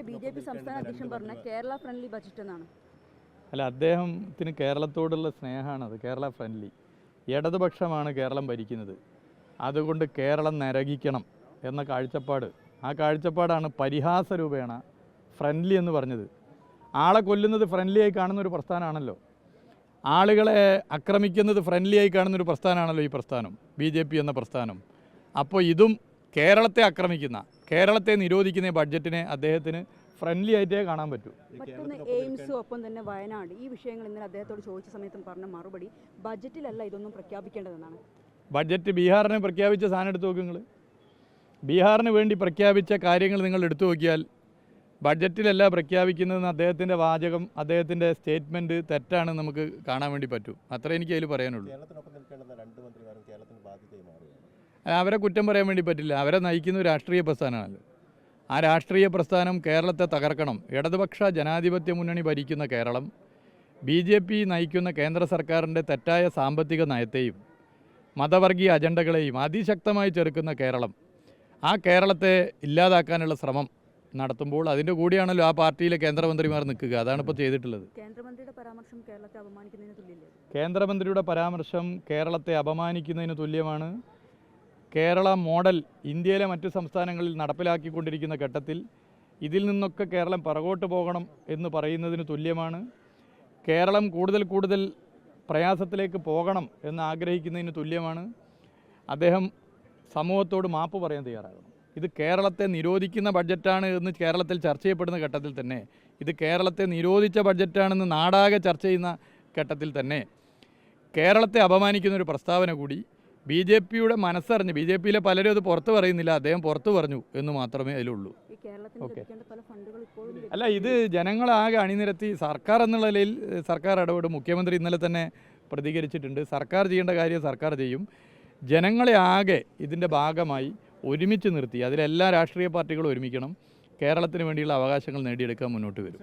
ഇന്നലെ B J P സംസ്ഥാന അധ്യക്ഷൻ പറഞ്ഞ കേരള ഫ്രണ്ട്ലി ബജറ്റ് എന്നാണ്. അല്ല അദ്ദേഹത്തിന് കേരളത്തോടുള്ള സ്നേഹമാണ് അത് കേരള ഫ്രണ്ട്ലി ഇടതുപക്ഷമാണ് കേരളം ഭരിക്കുന്നത്. അതുകൊണ്ട് കേരളം നരകിക്കണം എന്ന കാഴ്ചപ്പാട്. ആ കാഴ്ചപ്പാടാണ് പരിഹാസ രൂപേണ ഫ്രണ്ട്ലി എന്ന് പറഞ്ഞത്. ആളെ കൊല്ലുന്നത് ഫ്രണ്ട്ലി ആയി കാണുന്ന ഒരു പ്രസ്ഥാനമാണല്ലോ. ആളുകളെ ആക്രമിക്കുന്നത് ഫ്രണ്ട്ലി ആയി കാണുന്ന ഒരു പ്രസ്ഥാനമാണല്ലോ ഈ പ്രസ്ഥാനം ബി ജെ പി എന്ന പ്രസ്ഥാനം. അപ്പോൾ ഇതും കേരളത്തെ ആക്രമിക്കുന്ന കേരളത്തെ നിരോധിക്കുന്ന ബഡ്ജറ്റിനെ അദ്ദേഹത്തിന് ഫ്രണ്ട്ലി ആയിട്ടേ കാണാൻ പറ്റൂ. എയിംസും ഒപ്പം തന്നെ വയനാട്. ഈ വിഷയങ്ങൾ ഇന്നലെ അദ്ദേഹത്തോട് ചോദിച്ച സമയത്തും പറഞ്ഞ മറുപടി ബഡ്ജറ്റിലല്ല ഇതൊന്നും പ്രഖ്യാപിക്കേണ്ടതെന്നാണ്. ബഡ്ജറ്റ് ബീഹാറിനെ പ്രഖ്യാപിച്ച സാധനം എടുത്തു നോക്ക് നിങ്ങൾ ബീഹാറിന് വേണ്ടി പ്രഖ്യാപിച്ച കാര്യങ്ങൾ നിങ്ങൾ എടുത്തു നോക്കിയാൽ ബഡ്ജറ്റിലല്ല പ്രഖ്യാപിക്കുന്നതെന്ന് അദ്ദേഹത്തിന്റെ വാചകം അദ്ദേഹത്തിന്റെ സ്റ്റേറ്റ്മെന്റ് തെറ്റാണ് നമുക്ക് കാണാൻ വേണ്ടി പറ്റും. അത്രേ എനിക്ക് അതിൽ പറയാനുള്ളൂ. അവരെ കുറ്റം പറയാൻ വേണ്ടി പറ്റില്ല. അവരെ നയിക്കുന്ന ഒരു രാഷ്ട്രീയ പ്രസ്ഥാനമാണല്ലോ ആ രാഷ്ട്രീയ പ്രസ്ഥാനം കേരളത്തെ തകർക്കണം. ഇടതുപക്ഷ ജനാധിപത്യ മുന്നണി ഭരിക്കുന്ന കേരളം ബി ജെ പി നയിക്കുന്ന കേന്ദ്ര സർക്കാരിന്റെ തെറ്റായ സാമ്പത്തിക നയത്തെയും മതവർഗീയ അജണ്ടകളെയും അതിശക്തമായി ചെറുക്കുന്ന കേരളം ആ കേരളത്തെ ഇല്ലാതാക്കാനുള്ള ശ്രമം നടത്തുമ്പോൾ അതിന്റെ കൂടിയാണല്ലോ ആ പാർട്ടിയിലെ കേന്ദ്രമന്ത്രിമാർ നിൽക്കുക. അതാണ് ഇപ്പോൾ ചെയ്തിട്ടുള്ളത്. കേന്ദ്രമന്ത്രിയുടെ പരാമർശം കേരളത്തെ അപമാനിക്കുന്നതിന് തുല്യമാണ് കേന്ദ്രമന്ത്രിയുടെ പരാമർശം കേരളത്തെ അപമാനിക്കുന്നതിന് തുല്യമാണ്. കേരള മോഡൽ ഇന്ത്യയിലെ മറ്റു സംസ്ഥാനങ്ങളിൽ നടപ്പിലാക്കിക്കൊണ്ടിരിക്കുന്ന ഘട്ടത്തിൽ ഇതിൽ നിന്നൊക്കെ കേരളം പിറകോട്ട് പോകണം എന്ന് പറയുന്നതിന് തുല്യമാണ്. കേരളം കൂടുതൽ കൂടുതൽ പ്രയാസത്തിലേക്ക് പോകണം എന്ന് ആഗ്രഹിക്കുന്നതിന് തുല്യമാണ്. അദ്ദേഹം സമൂഹത്തോട് മാപ്പ് പറയാൻ തയ്യാറാകണം. ഇത് കേരളത്തെ നിരോധിക്കുന്ന ബഡ്ജറ്റാണ് എന്ന് കേരളത്തിൽ ചർച്ച ചെയ്യപ്പെടുന്ന ഘട്ടത്തിൽ തന്നെ. ഇത് കേരളത്തെ നിരോധിച്ച ബഡ്ജറ്റാണെന്ന് നാടാകെ ചർച്ച ചെയ്യുന്ന ഘട്ടത്തിൽ തന്നെ. കേരളത്തെ അപമാനിക്കുന്ന ഒരു പ്രസ്താവന കൂടി ബി ജെ പിയുടെ മനസ്സറിഞ്ഞ് ബി ജെ പിയിലെ പലരും അത് പുറത്ത് പറയുന്നില്ല അദ്ദേഹം പുറത്ത് പറഞ്ഞു എന്ന് മാത്രമേ അതിലുള്ളൂ. ഓക്കെ. അല്ല ഇത് ജനങ്ങളാകെ അണിനിരത്തി സർക്കാർ എന്നുള്ള നിലയിൽ സർക്കാർ ഇടപെടും മുഖ്യമന്ത്രി ഇന്നലെ തന്നെ പ്രതികരിച്ചിട്ടുണ്ട്. സർക്കാർ ചെയ്യേണ്ട കാര്യം സർക്കാർ ചെയ്യും. ജനങ്ങളെ ആകെ ഇതിന്റെ ഭാഗമായി ഒരുമിച്ച് നിർത്തി. അതിലെല്ലാ രാഷ്ട്രീയ പാർട്ടികളും ഒരുമിക്കണം. കേരളത്തിന് വേണ്ടിയുള്ള അവകാശങ്ങൾ നേടിയെടുക്കാൻ മുന്നോട്ട് വരും.